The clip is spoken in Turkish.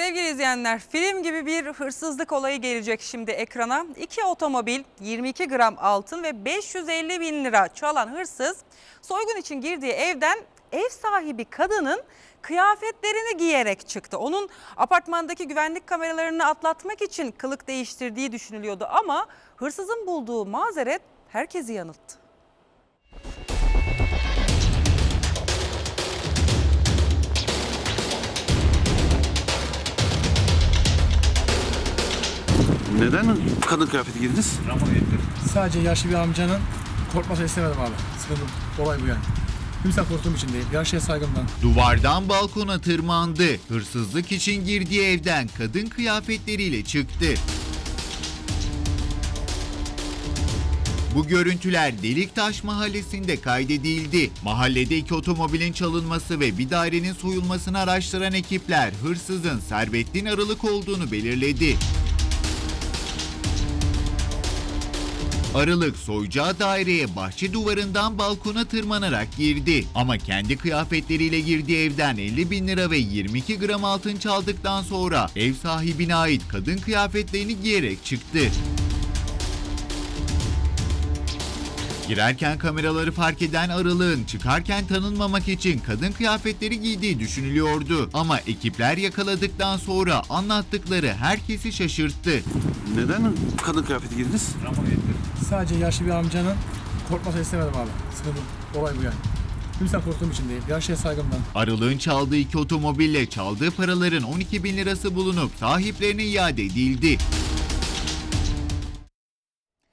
Sevgili izleyenler film gibi bir hırsızlık olayı gelecek şimdi ekrana. İki otomobil, 22 gram altın ve 550 bin lira çalan hırsız soygun için girdiği evden ev sahibi kadının kıyafetlerini giyerek çıktı. Onun apartmandaki güvenlik kameralarını atlatmak için kılık değiştirdiği düşünülüyordu ama hırsızın bulduğu mazeret herkesi yanılttı. Neden kadın kıyafeti giydiniz? Sadece yaşlı bir amcanın korkmasını istemedim abi. Sıkıntı olay bu yani. Kimse korktuğum için değil. Yaşlıya saygımdan. Duvardan balkona tırmandı. Hırsızlık için girdiği evden kadın kıyafetleriyle çıktı. Bu görüntüler Deliktaş mahallesinde kaydedildi. Mahallede iki otomobilin çalınması ve bir dairenin soyulmasını araştıran ekipler hırsızın Servettin Aralık olduğunu belirledi. Aralık soyacağı daireye bahçe duvarından balkona tırmanarak girdi. Ama kendi kıyafetleriyle girdiği evden 50 bin lira ve 22 gram altın çaldıktan sonra ev sahibine ait kadın kıyafetlerini giyerek çıktı. Girerken kameraları fark eden Aralık'ın çıkarken tanınmamak için kadın kıyafetleri giydiği düşünülüyordu. Ama ekipler yakaladıktan sonra anlattıkları herkesi şaşırttı. Neden kadın kıyafeti giydiniz? Sadece yaşlı bir amcanın korkmasını istemedim abi. Sıkıntı olay bu yani. Kimse korktuğum için değil. Yaşlıya saygımdan. Aralık'ın çaldığı iki otomobille çaldığı paraların 12 bin lirası bulunup sahiplerine iade edildi.